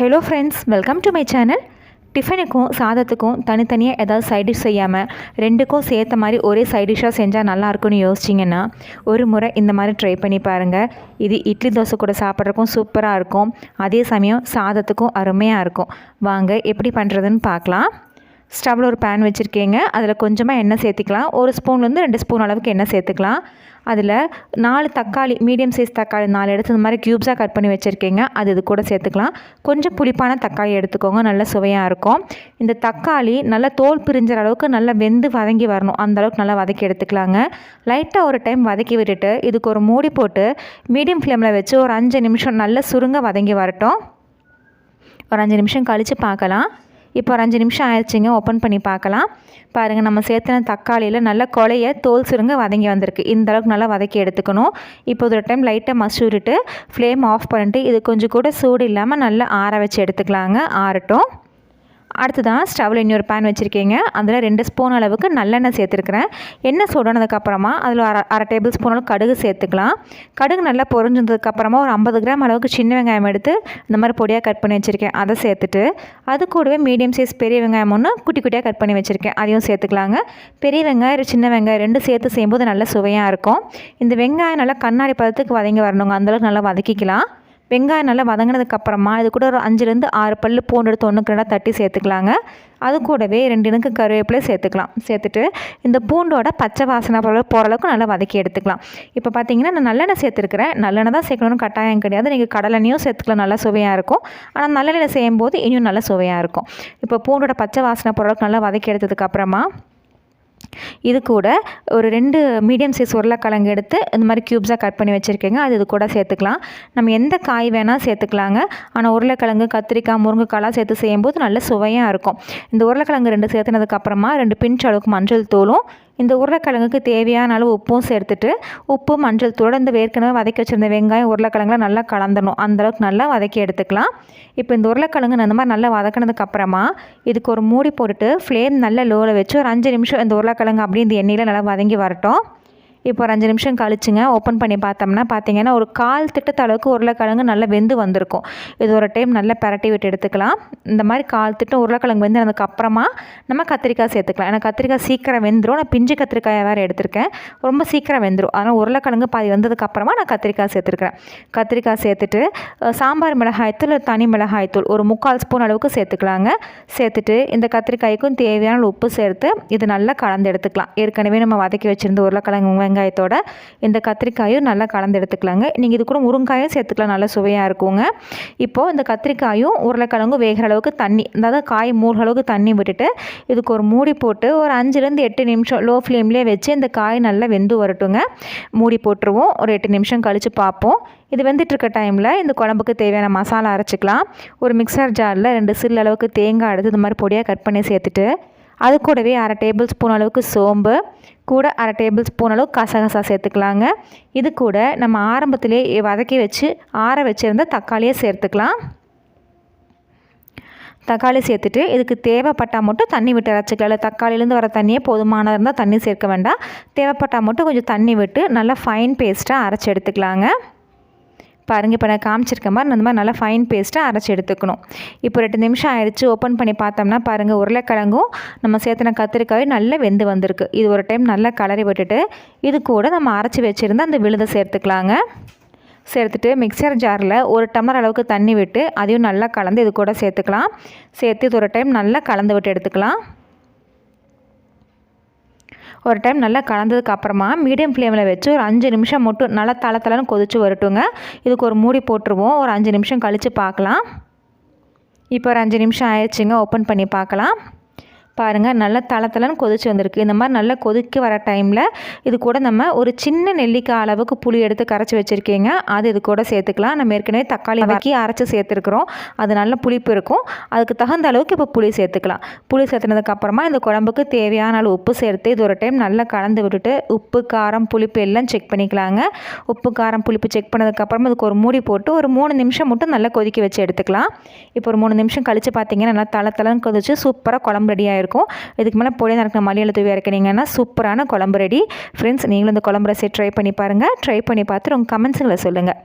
Hello friends welcome to my channel டிஃபனுக்கும் சாதத்துக்கும் தனித்தனியாக ஏதாவது சைட் டிஷ் செய்யாமல் ரெண்டுக்கும் சேர்த்த மாதிரி ஒரே சைட் டிஷ்ஷாக செஞ்சால் நல்லாயிருக்கும்னு யோசிச்சிங்கன்னா ஒரு முறை இந்த மாதிரி ட்ரை பண்ணி பாருங்கள் இது இட்லி தோசை கூட சாப்பிட்றதுக்கும் சூப்பராக இருக்கும். அதே சமயம் சாதத்துக்கும் அருமையாக இருக்கும். வாங்க எப்படி பண்ணுறதுன்னு பார்க்கலாம். ஸ்டவ்வில் ஒரு பேன் வச்சுருக்கீங்க. அதில் கொஞ்சமாக எண்ணெய் சேர்த்துக்கலாம். ஒரு ஸ்பூன்லேருந்து ரெண்டு ஸ்பூன் அளவுக்கு எண்ணெய் சேர்த்துக்கலாம். அதில் நாலு தக்காளி மீடியம் சைஸ் தக்காளி நாலு எடுத்து இந்த மாதிரி க்யூப்ஸாக கட் பண்ணி வச்சுருக்கீங்க. அது இது கூட சேர்த்துக்கலாம். கொஞ்சம் புளிப்பான தக்காளி எடுத்துக்கோங்க. நல்ல சுவையாக இருக்கும். இந்த தக்காளி நல்லா தோல் பிரிஞ்சிற அளவுக்கு நல்லா வெந்து வதங்கி வரணும். அந்த அளவுக்கு நல்லா வதக்கி எடுத்துக்கலாங்க. லைட்டாக ஒரு டைம் வதக்கி விட்டுட்டு இதுக்கு ஒரு மூடி போட்டு மீடியம் ஃப்ளேமில் வச்சு ஒரு அஞ்சு நிமிஷம் நல்லா சுருங்க வதங்கி வரட்டும். ஒரு அஞ்சு நிமிஷம் கழித்து பார்க்கலாம். இப்போ ஒரு அஞ்சு நிமிஷம் ஆயிடுச்சுங்க ஓப்பன் பண்ணி பார்க்கலாம். பாருங்கள் நம்ம சேர்த்துன தக்காளியில் நல்லா கொலைய தோல் சுருங்க வதங்கி வந்திருக்கு. இந்த அளவுக்கு நல்லா வதக்கி எடுத்துக்கணும். இப்போ ஒரு டைம் லைட்டாக மசூரிட்டு ஃப்ளேம் ஆஃப் பண்ணிட்டு இது கொஞ்சம் கூட சூடு இல்லாமல் நல்லா ஆற வச்சு எடுத்துக்கலாங்க. ஆறட்டும். அடுத்ததான் ஸ்டவ்வில் இன்னொரு பேன் வச்சுருக்கீங்க. அதில் ரெண்டு ஸ்பூன் அளவுக்கு நல்லெண்ணெய் சேர்த்துருக்குறேன். எண்ணெய் சூடானதுக்கப்புறமா அதில் அரை அரை டேபிள் ஸ்பூன் கடுகு சேர்த்துக்கலாம். கடுகு நல்லா பொறிஞ்சதுக்கப்புறமா ஒரு ஐம்பது கிராம் அளவுக்கு சின்ன வெங்காயம் எடுத்து இந்த மாதிரி பொடியாக கட் பண்ணி வச்சுருக்கேன். அதை சேர்த்துட்டு அது கூடவே மீடியம் சைஸ் பெரிய வெங்காயம் ஒன்று குட்டி குட்டியாக கட் பண்ணி வச்சுருக்கேன். அதையும் சேர்த்துக்கலாங்க. பெரிய வெங்காயம் சின்ன வெங்காயம் ரெண்டு சேர்த்து செய்யும்போது நல்ல சுவையாக இருக்கும். இந்த வெங்காயம் நல்லா கண்ணாடி பதத்துக்கு வதங்கி வரணுங்க. அந்தளவுக்கு நல்லா வதக்கிக்கலாம். வெங்காயம் நல்லா வதங்கினதுக்கப்புறமா இது கூட ஒரு அஞ்சுலேருந்து ஆறு பல் பூண்டு எடுத்து ஒன்று ரெண்டாக தட்டி சேர்த்துக்கலாங்க. அது கூடவே ரெண்டு இணுக்கு கருவேப்பிலை சேர்த்துக்கலாம். சேர்த்துட்டு இந்த பூண்டோட பச்சை வாசனை போகிற போகிற அளவுக்கு நல்லா வதக்கி எடுத்துக்கலாம். இப்போ பார்த்தீங்கன்னா நான் நல்லெண்ணெய் சேர்த்துருக்கிறேன். நல்லெண்ணெய் தான் சேர்க்கணும்னு கட்டாயம் கிடையாது. நீங்கள் கடலெண்ணையும் சேர்த்துக்கலாம். நல்லா சுவையாக இருக்கும். ஆனால் நல்லெண்ணெய் செய்யும்போது இன்னும் நல்லா சுவையாக இருக்கும். இப்போ பூண்டோட பச்சை வாசனை போகிற அளவுக்கு நல்லா வதக்கி எடுத்ததுக்கப்புறமா இது கூட ஒரு ரெண்டு மீடியம் சைஸ் உருளைக்கிழங்கு எடுத்து இந்த மாதிரி க்யூப்ஸாக கட் பண்ணி வச்சுருக்கேங்க. அது இது கூட சேர்த்துக்கலாம். நம்ம எந்த காய் வேணால் சேர்த்துக்கலாங்க. ஆனால் உருளைக்கிழங்கு கத்திரிக்காய் முருங்கைக்காய்லாம் சேர்த்து செய்யும்போது நல்ல சுவையாக இருக்கும். இந்த உருளைக்கிழங்கு ரெண்டு சேர்த்துனதுக்கப்புறமா ரெண்டு பிஞ்ச் அளவுக்கு மஞ்சள் தூளும் இந்த உருளைக்கிழங்குக்கு தேவையான அளவு உப்பும் சேர்த்துட்டு உப்பு மஞ்சள் தூள் இந்த ஏற்கனவே வதக்கி வச்சுருந்த வெங்காயம் உருளைக்கிழங்குலாம் நல்லா கலந்துடணும். அந்தளவுக்கு நல்லா வதக்கி எடுத்துக்கலாம். இப்போ இந்த உருளைக்கிழங்கு அந்த மாதிரி நல்லா வதக்கினதுக்கப்புறமா இதுக்கு ஒரு மூடி போட்டுட்டு ஃப்ளேம் நல்லா லோவில் வச்சு ஒரு அஞ்சு நிமிஷம் இந்த உருளைக்கிழங்கு அப்படியே இந்த எண்ணெயில் நல்லா வதங்கி வரட்டும். இப்போ ஒரு அஞ்சு நிமிஷம் கழிச்சுங்க ஓப்பன் பண்ணி பார்த்தோம்னா பார்த்தீங்கன்னா ஒரு கால் திட்டத்த அளவுக்கு உருளைக்கிழங்கு நல்லா வெந்து வந்திருக்கும். இது ஒரு டைம் நல்லா பரட்டி விட்டு எடுத்துக்கலாம். இந்த மாதிரி கால் திட்டம் உருளைக்கிழங்கு வெந்ததுக்கு அப்புறமா நம்ம கத்திரிக்காய் சேர்த்துக்கலாம். ஏன்னா கத்திரிக்காய் சீக்கிரம் வெந்துடும் நான் பிஞ்சு கத்திரிக்காயை வேறு எடுத்திருக்கேன். ரொம்ப சீக்கிரம் வெந்துடும் அதனால் உருளைக்கிழங்கு பாதி வந்ததுக்கு அப்புறமா நான் கத்திரிக்காய் சேர்த்துருக்கிறேன். கத்திரிக்காய் சேர்த்துட்டு சாம்பார் மிளகாய்த்தூள் தனி மிளகாய்த்தூள் ஒரு முக்கால் ஸ்பூன் அளவுக்கு சேர்த்துக்கலாங்க. சேர்த்துட்டு இந்த கத்திரிக்காய்க்கும் தேவையான உப்பு சேர்த்து இது நல்லா கலந்து எடுத்துக்கலாம். ஏற்கனவே நம்ம வதக்கி வச்சுருந்த உருளைக்கிழங்கு வெங்காயத்தோட இந்த கத்திரிக்காயும் நல்லா கலந்து எடுத்துக்கலாங்க. நீங்கள் இது கூட முருங்காயும் சேர்த்துக்கலாம் நல்லா சுவையாக இருக்குங்க. இப்போது இந்த கத்திரிக்காயும் உருளைக்கிழங்கும் வேகிற அளவுக்கு தண்ணி அதாவது காய் மூழ்கிற அளவுக்கு தண்ணி விட்டுட்டு இதுக்கு ஒரு மூடி போட்டு ஒரு அஞ்சுலேருந்து எட்டு நிமிஷம் லோ ஃப்ளேம்லேயே வச்சு இந்த காய் நல்லா வெந்து வரட்டுங்க. மூடி போட்டுருவோம். ஒரு எட்டு நிமிஷம் கழித்து பார்ப்போம். இது வெந்துட்டுருக்க டைமில் இந்த குழம்புக்கு தேவையான மசாலா அரைச்சிக்கலாம். ஒரு மிக்சர் ஜாரில் ரெண்டு சில்லு அளவுக்கு தேங்காய் எடுத்து இது மாதிரி பொடியாக கட் பண்ணி சேர்த்துட்டு அது கூடவே அரை டேபிள் ஸ்பூன் அளவுக்கு சோம்பு கூட அரை டேபிள் ஸ்பூன் அளவு கசகசா சேர்த்துக்கலாங்க. இது கூட நம்ம ஆரம்பத்திலே வதக்கி வச்சு ஆற வச்சுருந்த தக்காளியை சேர்த்துக்கலாம். தக்காளி சேர்த்துட்டு இதுக்கு தேவைப்பட்டால் மட்டும் தண்ணி விட்டு அரைச்சிக்கலாம். இல்லை தக்காளிலேருந்து வர தண்ணியே போதுமானதாக இருந்தால் தண்ணி சேர்க்க வேண்டாம். தேவைப்பட்டால் மட்டும் கொஞ்சம் தண்ணி விட்டு நல்லா ஃபைன் பேஸ்ட்டாக அரைச்சி எடுத்துக்கலாங்க. பாருங்கள் இப்போ நான் காமிச்சிருக்க மாதிரி அந்த மாதிரி நல்லா ஃபைன் பேஸ்ட்டாக அரைச்சி எடுத்துக்கணும். இப்போ ரெண்டு நிமிஷம் ஆயிடுச்சு ஓப்பன் பண்ணி பார்த்தோம்னா பாருங்கள் உருளைக்கிழங்கும் நம்ம சேர்த்துன கத்திரிக்காயும் நல்லா வெந்து வந்திருக்கு. இது ஒரு டைம் நல்லா கலரி விட்டுட்டு இது கூட நம்ம அரைச்சி வச்சுருந்தா அந்த விழுதை சேர்த்துக்கலாங்க. சேர்த்துட்டு மிக்சர் ஜாரில் ஒரு டம்ளர் அளவுக்கு தண்ணி விட்டு அதையும் நல்லா கலந்து இது கூட சேர்த்துக்கலாம். சேர்த்து இது ஒரு டைம் நல்லா கலந்து விட்டு எடுத்துக்கலாம். ஒரு டைம் நல்லா கலந்ததுக்கு அப்புறமா மீடியம் ஃப்ளேமில் வச்சு ஒரு அஞ்சு நிமிஷம் மட்டும் நல்லா தலை தலைன்னு கொதிச்சு வரட்டுங்க. இதுக்கு ஒரு மூடி போட்டுருவோம். ஒரு அஞ்சு நிமிஷம் கழித்து பார்க்கலாம். இப்போ ஒரு அஞ்சு நிமிஷம் ஆயிடுச்சுங்க. ஓப்பன் பண்ணி பார்க்கலாம். பாருங்கள் நல்லா தளத்தலன்னு கொதிச்சு வந்திருக்கு. இந்த மாதிரி நல்லா கொதிக்க வர டைமில் இது கூட நம்ம ஒரு சின்ன நெல்லிக்காய் அளவுக்கு புளி எடுத்து கரைச்சி வச்சுருக்கீங்க. அது இது கூட சேர்த்துக்கலாம். நம்ம ஏற்கனவே தக்காளி வதக்கி அரைச்சி சேர்த்துருக்குறோம். அது நல்ல புளிப்பு இருக்கும். அதுக்கு தகுந்த அளவுக்கு இப்போ புளி சேர்த்துக்கலாம். புளி சேர்த்துனதுக்கப்புறமா இந்த குழம்புக்கு தேவையான அளவு உப்பு சேர்த்து இது ஒரு டைம் நல்லா கலந்து விட்டுட்டு உப்பு காரம் புளிப்பு எல்லாம் செக் பண்ணிக்கலாங்க. உப்பு காரம் புளிப்பு செக் பண்ணதுக்கப்புறமா இதுக்கு ஒரு மூடி போட்டு ஒரு மூணு நிமிஷம் மட்டும் நல்லா கொதிக்க வச்சு எடுத்துக்கலாம். இப்போ ஒரு மூணு நிமிஷம் கழித்து பார்த்தீங்கன்னா நல்லா தலை கொதிச்சு சூப்பராக குழம்பு ரெடி ஆகிடும் இருக்கும். இதுக்கு மேலே பொடியாக நடக்கிற மல்லியில் தூவி இறக்குனீங்கன்னா சூப்பரான குழம்பு ரெடி ஃப்ரெண்ட்ஸ் நீங்களும் இந்த குழம்பு ரெசிபி ட்ரை பண்ணி பாருங்கள் ட்ரை பண்ணி பார்த்துட்டு உங்கள் கமெண்ட்ஸுங்களை சொல்லுங்கள்